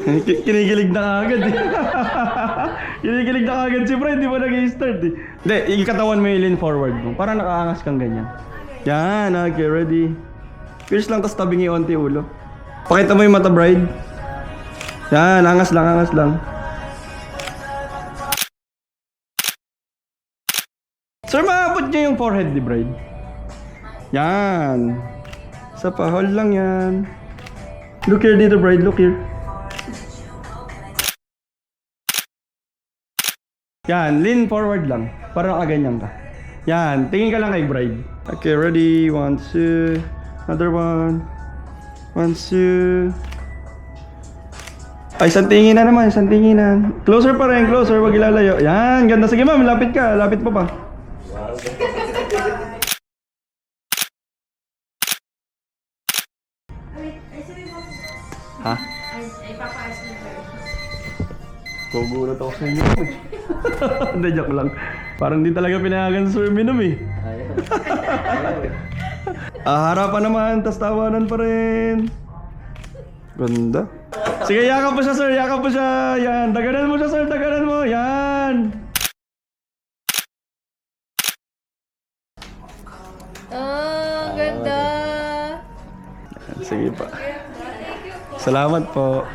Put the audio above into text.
Ki- Kinikilig na agad eh. Kinikilig na agad si Fred, di pa nag-start eh. Hindi, yung mo yung lean forward mo. Para nakaangas kang ganyan. Yan, okay, ready. Pierce lang, tapos tabingi onti ulo. Pakita mo yung mata, bride. Yan, angas lang, angas lang. Sir, maabot niyo yung forehead ni bride. Yan. Sa pa, hold lang yan. Look here dito, bride. Look here. Yan, lean forward lang. Para nakaganyan ka. Yan, tingin ka lang kay bride. Okay, ready? One, two. Another one. One, two. Ay, isang tingin na naman, isang tingin na. Closer pa rin, closer, wag ilalayo. Yan, ganda. Sige ma'am, lapit ka, lapit pa pa. Ha? Gugulat ako sa inyo. Hindi, joke lang. Parang di talaga pinayagan sa minum eh. ah, harapan naman, tas tawanan pa rin. Ganda. Sige, yakap mo siya, sir. Yakap mo siya. Yan. Daganan mo siya, sir. Daganan mo. Yan. Oh, ganda. Sige pa. Salamat po.